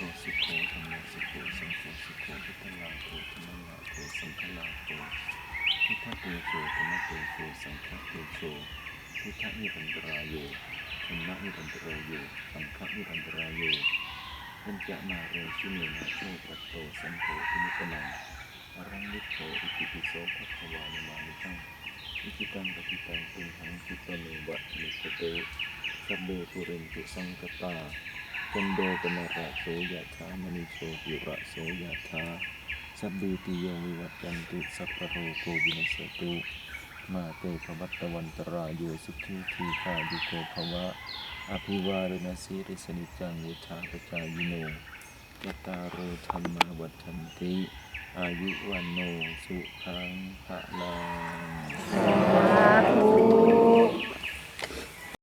สุโคธรรมสุโคสังโฆสุโขพุทธลาโกธรรมลาโกสังฆลาโกพุทธเตโชธรรมะเตโชสังฆเตโชพุทธนิรันตรายโยธรรมนิรันตรายโยสังฆนิรันตรายโยปันจะมาเรชุเนนะโชื่ตัตโตสังโพทิมิตนังอรังนิโตอิติปิโสภัทวานมานิจังอิจิตังปฏิตังตุนทังคิตเมวะมิสเตสัมโบปุเรนจุสังกตา กันโดปนาระโสยะถามณิโชติระโสยะถาสัพพิติโยวิวัตยันตุสัพพะโรโกวินัสตุมาเตภวัตวันตรายโยสุขีทีคายุโกภวะ อภิวารณสีริสนิจังวุธาปจายโนยตตาโรธรรมวัฏันติ อายุวันโนสุขังภะลังสา